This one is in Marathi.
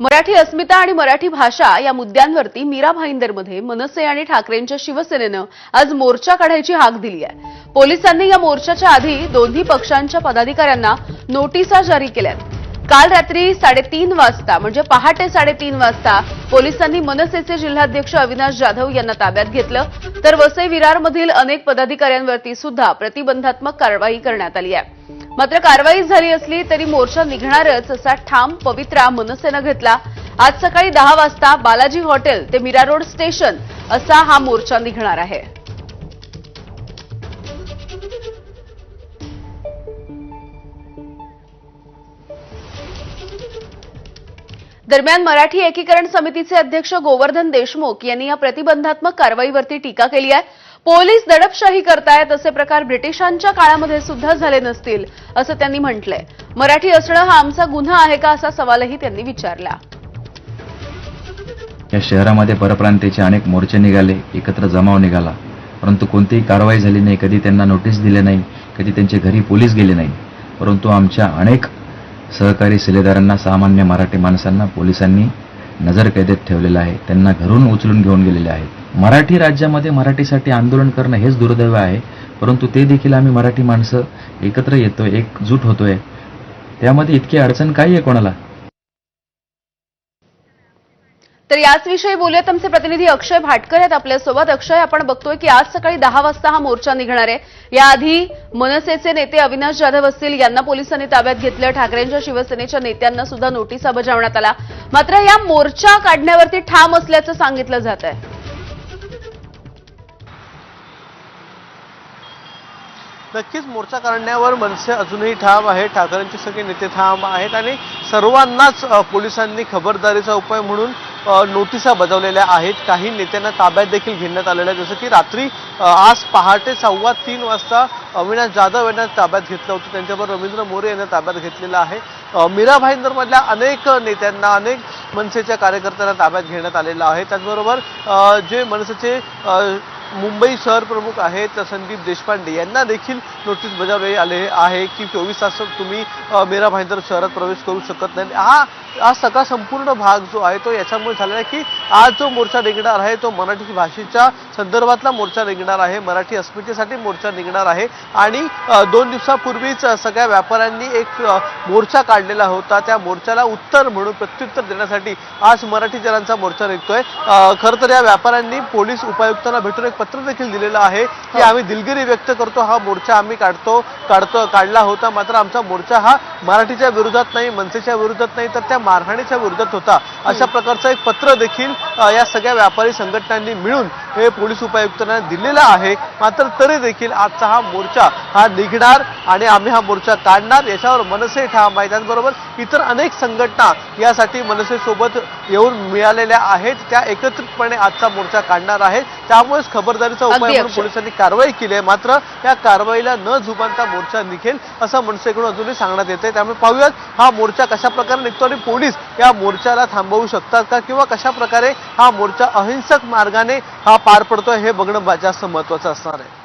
मराठी अस्मिता आणि मराठी भाषा या मुद्द्यांवरती मीरा भाईंदरमध्ये मनसे आणि ठाकरेंच्या शिवसेनेनं आज मोर्चा काढायची हाक दिली आहे. पोलिसांनी या मोर्चाच्या आधी दोन्ही पक्षांच्या पदाधिकाऱ्यांना नोटिसा जारी केल्यात. काल रात्री साडेतीन वाजता म्हणजे पहाटे साडेतीन वाजता पोलिसांनी मनसेचे जिल्हाध्यक्ष अविनाश जाधव यांना ताब्यात घेतलं. तर वसई विरारमधील अनेक पदाधिकाऱ्यांवरती सुद्धा प्रतिबंधात्मक कारवाई करण्यात आली आहे. मात्र कारवाई झाली असली तरी मोर्चा निघणारच असा ठाम पवित्रा मनसेनं घेतला. आज सकाळी दहा वाजता बालाजी हॉटेल ते मीरा रोड स्टेशन असा हा मोर्चा निघणार आहे. दरम्यान मराठी एकीकरण समितीचे अध्यक्ष गोवर्धन देशमुख यांनी या प्रतिबंधात्मक कारवाईवरती टीका केली आहे. पोलीस दडपशाही करतायत असे प्रकार ब्रिटिशांच्या काळामध्ये सुद्धा झाले नसतील असं त्यांनी म्हटलंय. मराठी असणं हा आमचा गुन्हा आहे का असा सवालही त्यांनी विचारला. या शहरामध्ये परप्रांतीचे अनेक मोर्चे निघाले एकत्र जमाव निघाला. परंतु कोणतीही कारवाई झाली नाही कधी त्यांना नोटीस दिली नाही कधी त्यांच्या घरी पोलीस गेले नाही. परंतु आमच्या अनेक सहकारी शिलेदारांना सामान्य मराठी माणसांना पोलिसांनी नजरकैदेत ठेवलेलं आहे. त्यांना घरून उचलून घेऊन गेलेले आहेत. मराठी राज्यामध्ये मराठीसाठी आंदोलन करणं हेच दुर्दैव आहे परंतु ते देखील आम्ही मराठी माणसं एकत्र येतो एकजूट होतोय. त्यामध्ये इतकी अडचण काही आहे कोणाला? तर याचविषयी बोलूयात. आमचे प्रतिनिधी अक्षय भाटकर आहेत आपल्यासोबत. अक्षय आपण बघतोय की आज सकाळी दहा वाजता हा मोर्चा निघणार आहे. याआधी मनसेचे नेते अविनाश जाधव असतील. यांना पोलिसांनी ताब्यात घेतलं. ठाकरेंच्या शिवसेनेच्या नेत्यांना सुद्धा नोटिसा बजावण्यात आला. मात्र या मोर्चा काढण्यावरती ठाम असल्याचं सांगितलं जात आहे नक्कीच मोर्चा काढण्यावर मनसे अजूनही ठाम आहे ठाकरेंचे सगळे नेते ठाम आहेत आणि सर्वांनाच पोलिसांनी खबरदारीचा उपाय म्हणून नोटिसा बजावलेल्या आहेत. काही नेत्यांना ताब्यात देखील घेण्यात आलेलं आहे. जसं की रात्री आज पहाटे सव्वा तीन वाजता अविनाश जाधव यांना ताब्यात घेतलं होतं. त्यांच्याबरोबर रवींद्र मोरे यांना ताब्यात घेतलेलं आहे. मीरा भाईंदरमधल्या अनेक नेत्यांना अनेक मनसेच्या कार्यकर्त्यांना ताब्यात घेण्यात आलेलं आहे. त्याचबरोबर जे मनसेचे मुंबई शहर प्रमुख आहेत संदीप देशपांडे. यांना देखील नोटीस बजावली आले आहे की चोवीस तास तुम्ही मेरा भाईंदर शहरात प्रवेश करू शकत नाही. हा हा सगळा संपूर्ण भाग जो आहे तो याच्यामुळे झालेला आहे की आज जो मोर्चा निघणार आहे तो मराठी भाषेच्या संदर्भातला मोर्चा निघणार आहे. मराठी अस्मितेसाठी मोर्चा निघणार आहे. आणि दोन दिवसापूर्वीच सगळ्या व्यापाऱ्यांनी एक मोर्चा काढलेला होता. त्या मोर्चाला उत्तर म्हणून प्रत्युत्तर देण्यासाठी आज मराठी जनांचा मोर्चा निघतोय. खरं तर या व्यापाऱ्यांनी पोलीस उपायुक्तांना भेटून एक पत्र देखील दिलेलं आहे की आम्ही दिलगिरी व्यक्त करतो हा मोर्चा आम्ही काढतो काढतो काढला होता मात्र आमचा मोर्चा हा मराठीच्या विरोधात नाही मनसेच्या विरोधात नाही तर त्या मारहाणीच्या विरोधात होता. अशा प्रकारचं एक पत्र देखील या सगळ्या व्यापारी संघटनांनी मिळून हे पोलीस उपायुक्तांना दिलेलं आहे. मात्र तरी देखील आजचा हा मोर्चा हा निघणार आणि आम्ही हा मोर्चा काढणार याच्यावर मनसे ठाम आहे त्याचबरोबर इतर अनेक संघटना यासाठी मनसेसोबत येऊन मिळालेल्या आहेत. त्या एकत्रितपणे आजचा मोर्चा काढणार आहेत. त्यामुळेच खबरदारीचा उपाय म्हणून. पोलिसांनी कारवाई केली आहे. मात्र या कारवाईला न झुबानता मोर्चा निघेल असं मनसेकडून अजूनही सांगण्यात येते त्यामुळे पाहूयात हा मोर्चा कशा प्रकारे निघतो आणि पोलीस या मोर्चाला थांबवू शकतात का किंवा कशा प्रकारे हा मोर्चा अहिंसक मार्गाने हा पार पडतोय हे बघणं जास्त महत्वाचं असणार आहे.